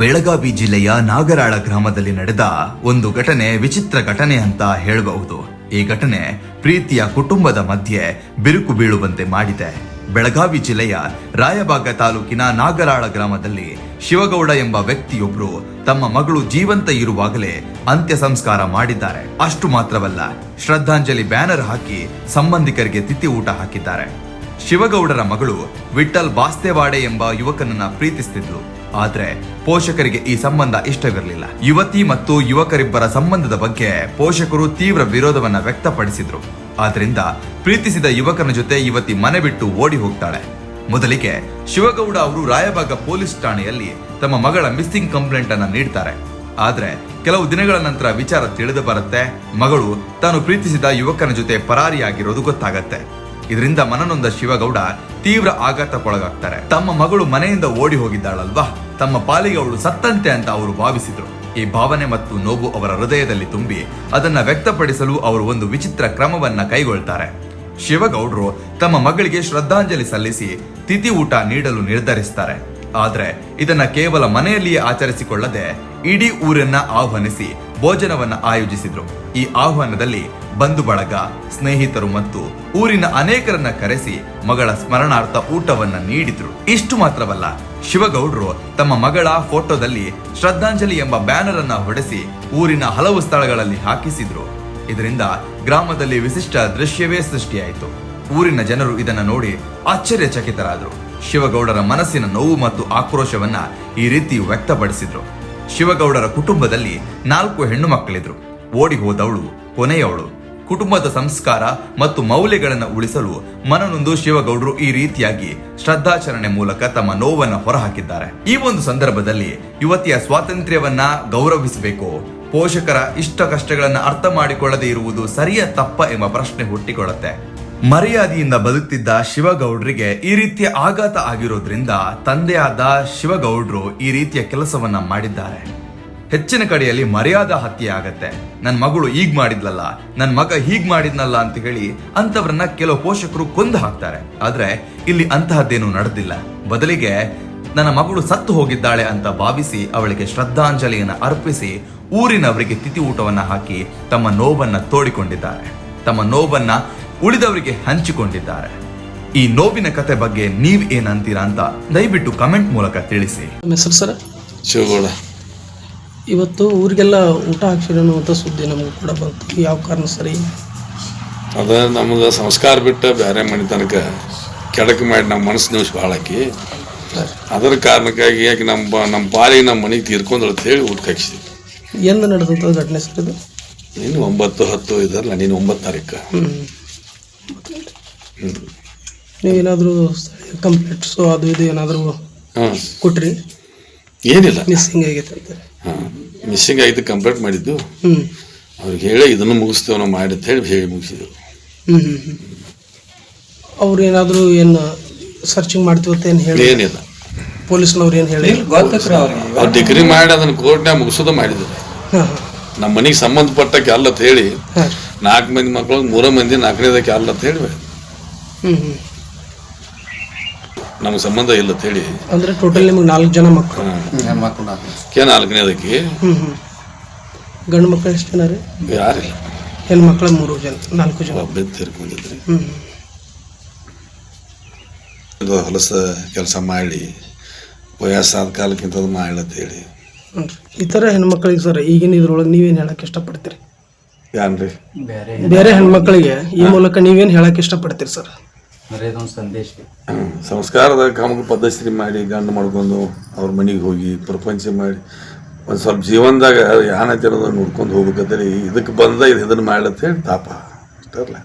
ಬೆಳಗಾವಿ ಜಿಲ್ಲೆಯ ನಾಗರಾಳ ಗ್ರಾಮದಲ್ಲಿ ನಡೆದ ಒಂದು ಘಟನೆ ವಿಚಿತ್ರ ಘಟನೆ ಅಂತ ಹೇಳಬಹುದು. ಈ ಘಟನೆ ಪ್ರೀತಿಯ ಕುಟುಂಬದ ಮಧ್ಯೆ ಬಿರುಕು ಬೀಳುವಂತೆ ಮಾಡಿದೆ. ಬೆಳಗಾವಿ ಜಿಲ್ಲೆಯ ರಾಯಬಾಗ ತಾಲೂಕಿನ ನಾಗರಾಳ ಗ್ರಾಮದಲ್ಲಿ ಶಿವಗೌಡ ಎಂಬ ವ್ಯಕ್ತಿಯೊಬ್ಬರು ತಮ್ಮ ಮಗಳು ಜೀವಂತ ಇರುವಾಗಲೇ ಅಂತ್ಯ ಸಂಸ್ಕಾರ ಮಾಡಿದ್ದಾರೆ. ಅಷ್ಟು ಮಾತ್ರವಲ್ಲ, ಶ್ರದ್ಧಾಂಜಲಿ ಬ್ಯಾನರ್ ಹಾಕಿ ಸಂಬಂಧಿಕರಿಗೆ ತಿಥಿ ಊಟ ಹಾಕಿದ್ದಾರೆ. ಶಿವಗೌಡರ ಮಗಳು ವಿಠಲ್ ಬಾಸ್ತೆವಾಡೆ ಎಂಬ ಯುವಕನನ್ನ ಪ್ರೀತಿಸ್ತಿದ್ಲು. ಆದ್ರೆ ಪೋಷಕರಿಗೆ ಈ ಸಂಬಂಧ ಇಷ್ಟವಿರಲಿಲ್ಲ. ಯುವತಿ ಮತ್ತು ಯುವಕರಿಬ್ಬರ ಸಂಬಂಧದ ಬಗ್ಗೆ ಪೋಷಕರು ತೀವ್ರ ವಿರೋಧವನ್ನ ವ್ಯಕ್ತಪಡಿಸಿದ್ರು. ಆದ್ರಿಂದ ಪ್ರೀತಿಸಿದ ಯುವಕನ ಜೊತೆ ಯುವತಿ ಮನೆ ಬಿಟ್ಟು ಓಡಿ ಹೋಗ್ತಾಳೆ. ಮೊದಲಿಗೆ ಶಿವಗೌಡ ಅವರು ರಾಯಬಾಗ ಪೊಲೀಸ್ ಠಾಣೆಯಲ್ಲಿ ತಮ್ಮ ಮಗಳ ಮಿಸ್ಸಿಂಗ್ ಕಂಪ್ಲೇಂಟ್ ಅನ್ನ ನೀಡ್ತಾರೆ. ಆದ್ರೆ ಕೆಲವು ದಿನಗಳ ನಂತರ ವಿಚಾರ ತಿಳಿದು ಬರುತ್ತೆ. ಮಗಳು ತಾನು ಪ್ರೀತಿಸಿದ ಯುವಕನ ಜೊತೆ ಪರಾರಿಯಾಗಿರೋದು ಗೊತ್ತಾಗತ್ತೆ. ಇದರಿಂದ ಮನನೊಂದ ಶಿವಗೌಡ ತೀವ್ರ ಆಘಾತಕ್ಕೊಳಗಾಗ್ತಾರೆ. ತಮ್ಮ ಮಗಳು ಮನೆಯಿಂದ ಓಡಿ ಹೋಗಿದ್ದಾಳಲ್ವಾ? ತಮ್ಮ ಪಾಲಿಗೆ ಅವಳು ಸತ್ತಂತೆ ಅಂತ ಅವರು ಭಾವಿಸಿದ್ರು. ಈ ಭಾವನೆ ಮತ್ತು ನೋವು ಅವರ ಹೃದಯದಲ್ಲಿ ತುಂಬಿ ಅದನ್ನ ವ್ಯಕ್ತಪಡಿಸಲು ಅವರು ಒಂದು ವಿಚಿತ್ರ ಕ್ರಮವನ್ನ ಕೈಗೊಳ್ತಾರೆ. ಶಿವಗೌಡರು ತಮ್ಮ ಮಗಳಿಗೆ ಶ್ರದ್ಧಾಂಜಲಿ ಸಲ್ಲಿಸಿ ತಿಥಿ ಊಟ ನೀಡಲು ನಿರ್ಧರಿಸ್ತಾರೆ. ಆದ್ರೆ ಇದನ್ನ ಕೇವಲ ಮನೆಯಲ್ಲಿಯೇ ಆಚರಿಸಿಕೊಳ್ಳದೆ ಇಡೀ ಊರನ್ನ ಆಹ್ವಾನಿಸಿ ಭೋಜನವನ್ನ ಆಯೋಜಿಸಿದ್ರು. ಈ ಆಹ್ವಾನದಲ್ಲಿ ಬಂಧು ಬಳಗ, ಸ್ನೇಹಿತರು ಮತ್ತು ಊರಿನ ಅನೇಕರನ್ನ ಕರೆಸಿ ಮಗಳ ಸ್ಮರಣಾರ್ಥ ಊಟವನ್ನ ನೀಡಿದ್ರು. ಇಷ್ಟು ಮಾತ್ರವಲ್ಲ, ಶಿವಗೌಡರು ತಮ್ಮ ಮಗಳ ಫೋಟೋದಲ್ಲಿ ಶ್ರದ್ಧಾಂಜಲಿ ಎಂಬ ಬ್ಯಾನರ್ ಅನ್ನ ಹೊಡೆಸಿ ಊರಿನ ಹಲವು ಸ್ಥಳಗಳಲ್ಲಿ ಹಾಕಿಸಿದ್ರು. ಇದರಿಂದ ಗ್ರಾಮದಲ್ಲಿ ವಿಶಿಷ್ಟ ದೃಶ್ಯವೇ ಸೃಷ್ಟಿಯಾಯಿತು. ಊರಿನ ಜನರು ಇದನ್ನ ನೋಡಿ ಆಶ್ಚರ್ಯಚಕಿತರಾದರು. ಶಿವಗೌಡರ ಮನಸ್ಸಿನ ನೋವು ಮತ್ತು ಆಕ್ರೋಶವನ್ನ ಈ ರೀತಿ ವ್ಯಕ್ತಪಡಿಸಿದ್ರು. ಶಿವಗೌಡರ ಕುಟುಂಬದಲ್ಲಿ ನಾಲ್ಕು ಹೆಣ್ಣು ಮಕ್ಕಳಿದ್ರು ಓಡಿ ಹೋದವಳು ಕೊನೆಯವಳು. ಕುಟುಂಬದ ಸಂಸ್ಕಾರ ಮತ್ತು ಮೌಲ್ಯಗಳನ್ನು ಉಳಿಸಲು ಮನನೊಂದು ಶಿವಗೌಡರು ಈ ರೀತಿಯಾಗಿ ಶ್ರದ್ಧಾಚರಣೆ ಮೂಲಕ ತಮ್ಮ ನೋವನ್ನು ಹೊರಹಾಕಿದ್ದಾರೆ. ಈ ಒಂದು ಸಂದರ್ಭದಲ್ಲಿ ಯುವತಿಯ ಸ್ವಾತಂತ್ರ್ಯವನ್ನ ಗೌರವಿಸಬೇಕು. ಪೋಷಕರ ಇಷ್ಟ ಕಷ್ಟಗಳನ್ನ ಅರ್ಥ ಮಾಡಿಕೊಳ್ಳದೆ ಇರುವುದು ಸರಿಯ ತಪ್ಪ ಎಂಬ ಪ್ರಶ್ನೆ ಹುಟ್ಟಿಕೊಳ್ಳುತ್ತೆ. ಮರ್ಯಾದೆಯಿಂದ ಬದುಕ್ತಿದ್ದ ಶಿವಗೌಡ್ರಿಗೆ ಈ ರೀತಿಯ ಆಘಾತ ಆಗಿರೋದ್ರಿಂದ ತಂದೆಯಾದ ಶಿವಗೌಡ್ರು ಈ ರೀತಿಯ ಕೆಲಸವನ್ನ ಮಾಡಿದ್ದಾರೆ. ಹೆಚ್ಚಿನ ಕಡೆಯಲ್ಲಿ ಮರ್ಯಾದಾ ಹತ್ಯೆ ಆಗತ್ತೆ. ನನ್ನ ಮಗಳು ಹೀಗ್ ಮಾಡಿದ್ಲಲ್ಲ ನನ್ನ ಮಗ ಹೀಗ್ ಮಾಡಿದ್ನಲ್ಲ ಅಂತ ಹೇಳಿ ಅಂತವ್ರನ್ನ ಕೆಲವು ಪೋಷಕರು ಕೊಂದು ಹಾಕ್ತಾರೆ. ಆದ್ರೆ ಇಲ್ಲಿ ಅಂತಹದ್ದೇನು ನಡೆದಿಲ್ಲ. ಬದಲಿಗೆ ನನ್ನ ಮಗಳು ಸತ್ತು ಹೋಗಿದ್ದಾಳೆ ಅಂತ ಭಾವಿಸಿ ಅವಳಿಗೆ ಶ್ರದ್ಧಾಂಜಲಿಯನ್ನ ಅರ್ಪಿಸಿ ಊರಿನವರಿಗೆ ತಿಥಿ ಊಟವನ್ನ ಹಾಕಿ ತಮ್ಮ ನೋವನ್ನ ತೋಡಿಕೊಂಡಿದ್ದಾರೆ. ತಮ್ಮ ನೋವನ್ನ ಉಳಿದವರಿಗೆ ಹಂಚಿಕೊಂಡಿದ್ದಾರೆ. ಈ ನೋವಿನ ಕತೆ ಬಗ್ಗೆ ನೀವ್ ಏನಂತೀರಾ ಅಂತ ದಯವಿಟ್ಟು ಕಮೆಂಟ್ ಮೂಲಕ ತಿಳಿಸಿ ನಮ್ಮ ಹೆಸರು ಸರ್ ಶಿವಗೌಡ ಇವತ್ತು ಊರಿಗೆಲ್ಲ ಊಟ ಹಾಕ್ಸಿರೋ ಸುದ್ದಿ ನಮಗೆ ಕೂಡ ಬಂತು. ಯಾವ ಕಾರಣ ಸರಿ? ಅದ ನಮ್ಗೆ ಸಂಸ್ಕಾರ ಬಿಟ್ಟ ಬೇರೆ ಮನೆ ತನಕ ಕೆಡಕ ಮಾಡಿ ನಮ್ಮ ಮನಸ್ಸು ನಿಮಿಷ ಭಾಳ ಹಾಕಿ ಅದರ ಕಾರಣಕ್ಕಾಗಿ ಯಾಕೆ ನಮ್ಮ ನಮ್ಮ ಪಾಲಿಗೆ ನಮ್ಮ ಮನೆಗೆ ಅಂತ ಹೇಳಿ ಊಟಕ್ಕೆ ಹಾಕ್ಸಿದ್ವಿ. ಎಂದು ನಡೆದಂಥ ಘಟನೆ ಸರ್ ಇದು? ನೀನು ಒಂಬತ್ತು ಹತ್ತು ಇದರಲ್ಲ ನೀನು ಒಂಬತ್ತು ತಾರೀಕು. ಹ್ಞೂ ನೀವೇನಾದರೂ ಕಂಪ್ಲೇಂಟ್ಸು ಅದು ಇದು ಏನಾದರೂ ಹಾಂ ಕೊಟ್ರಿ? ಏನಿಲ್ಲ. ಮಿಸ್ಸಿಂಗ್ ಆಗೈತೆ ಅಂತ. ಹಾಂ ಮಿಸ್ಸಿಂಗ್ ಆಗಿದ್ದು ಕಂಪ್ಲೇಂಟ್ ಮಾಡಿದ್ದು. ಹ್ಞೂ ಅವ್ರಿಗೆ ಹೇಳಿ ಇದನ್ನು ಮುಗಿಸ್ತೇವೆ ನಾವು ಮಾಡಿ ಅಂತ ಹೇಳಿ ಹೇಳಿ ಮುಗಿಸಿದ್ರು. ಹ್ಞೂ ಹ್ಞೂ ಹ್ಞೂ ಅವ್ರು ಏನಾದರೂ ಏನು ಸರ್ಚಿಂಗ್ ಮಾಡ್ತೀವಿ ಅಂತ ಏನು ಹೇಳಿ? ಏನಿಲ್ಲ. ಪೊಲೀಸ್ನವ್ರು ಏನು ಹೇಳಿ? ಅವ್ರು ಡಿಗ್ರಿ ಮಾಡಿ ಅದನ್ನು ಕೋರ್ಟ್ನಾಗ ಮುಗಿಸೋದು ಮಾಡಿದ್ರು. ಹಾಂ ನಮ್ಮ ಮನೆಗೆ ಸಂಬಂಧಪಟ್ಟಕ್ಕೆ ಅಲ್ಲ ಅಂತ ಹೇಳಿ ಹಾಂ. ನಾಲ್ಕು ಮಂದಿ ಮಕ್ಕಳು ಮೂರು ಮಂದಿ ನಾಲ್ಕನೇದಕ್ಕೆ ಅಲ್ಲ ಅಂತ ಹೇಳಿ. ಹ್ಞೂ ಹ್ಞೂ ನಮ್ಗೆ ಸಂಬಂಧ ಇಲ್ಲ ಅಂತ ಹೇಳಿ. ಅಂದ್ರೆ ಟೋಟಲ್ ನಿಮಗೆ ನಾಲ್ಕು ಜನ ಮಕ್ಕಳು ಕೆ ನಾಲ್ಕನೇದಕ್ಕೆ? ಹ್ಞೂ ಹ್ಞೂ ಗಂಡು ಮಕ್ಕಳು ಎಷ್ಟು ಜನ ರೀ? ಯಾರಿಲ್ಲ. ಮಕ್ಕಳು ಮೂರು ಜನ ನಾಲ್ಕು ಜನ. ಒಬ್ಬೇ ತೀರ್ಕೊಂಡಿದ್ರಿ ಹ್ಞೂ ಇದು ಹೊಲಸ ಕೆಲಸ ಮಾಡಿ ವಯಸ್ಸಾದ ಕಾಲಕ್ಕಿಂತ ಅದು ಮಾಡಿ ಅಂತ ಹೇಳಿ. ಹ್ಞೂ ಈ ಥರ ಹೆಣ್ಮಕ್ಳಿಗೆ ಸರ್ ಈಗಿನ ಇದ್ರೊಳಗೆ ನೀವೇನು ಹೇಳಕ್ಕೆ ಇಷ್ಟಪಡ್ತೀರಿ? ಯಾನ್ರಿ? ಬೇರೆ ಹೆಣ್ಮಕ್ಳಿಗೆ ಈ ಮೂಲಕ ನೀವೇನು ಹೇಳಕ್ಕೆ ಇಷ್ಟಪಡ್ತೀರಿ ಸರ್? ಸಂಸ್ಕಾರದ ಕಾಮಕ ಪದ್ಧತಿ ಮಾಡಿ ಗಂಡು ಮಾಡ್ಕೊಂಡು ಅವ್ರ ಮನೆಗೆ ಹೋಗಿ ಪ್ರಪಂಚ ಮಾಡಿ ಒಂದು ಸ್ವಲ್ಪ ಜೀವನದಾಗ ಯಾನ ತಿನ್ನೋದನ್ನು ನೋಡ್ಕೊಂಡು ಹೋಗ್ಬೇಕಂತೇಳಿ ಇದಕ್ಕೆ ಬಂದ ಇದು ಇದನ್ನು ಮಾಡ್ಲತ್ತ ಹೇಳಿ ತಾಪ. ಅಷ್ಟಲ್ಲ